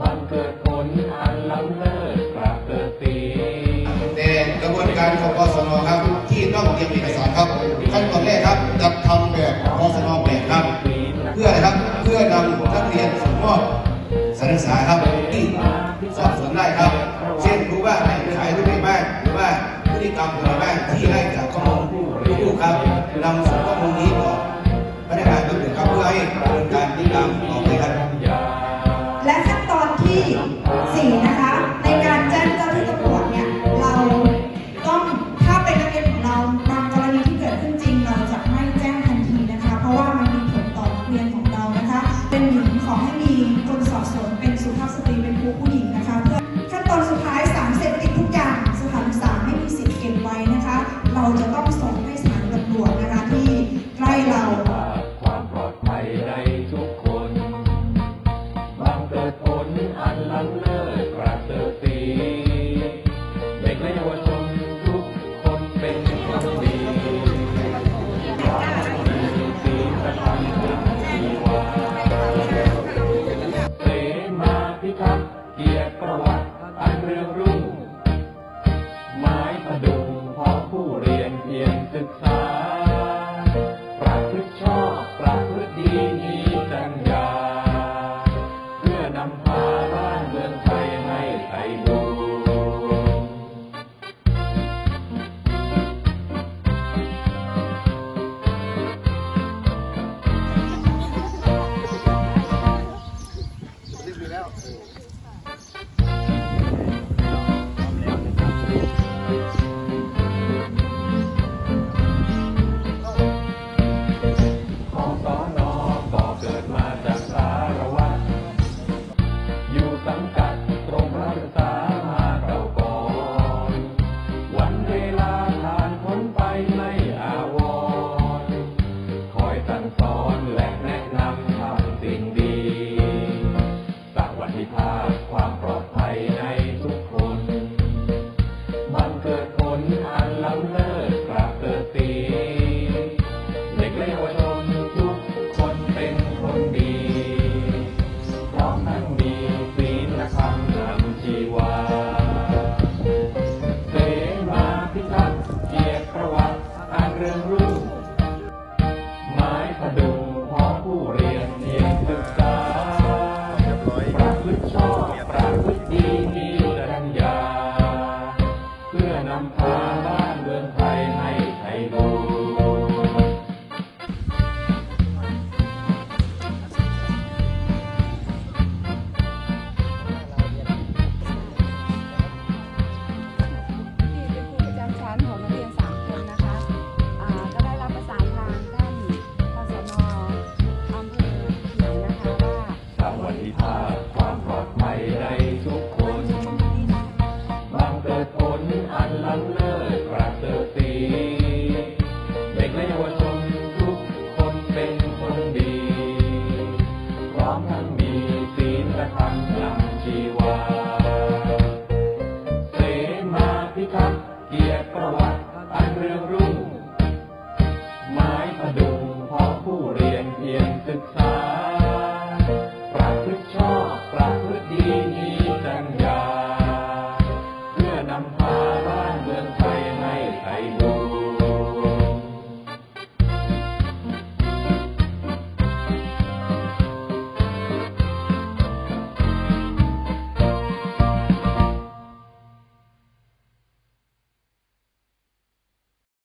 บังเกิดผลอันล้ำเลิศปราเกิดสีแต่กระบวนการของกสนครับ ที่ต้องเตรียมเอกสารครับขั้นตอนแรกครับจะดทำแบบกสนแบบครับ เพื่ออะไรครับเพื่อนำนักเรียนส่งมอบสารศึกษาครับที่สอบสวนได้ครับ เช่นรู้ว่าใครรู้ไหมแม่หรือว่าพฤติกรรมของบ้างที่ได้จากข้อมูลลูกครับนำส่งข้อมูลนี้ต่อพนักงานตำรวจครับเพื่อให้ดำเนินการติดตามต่อ ดุงพอผู้เรียนเพียงศึกษา Kampala. good time.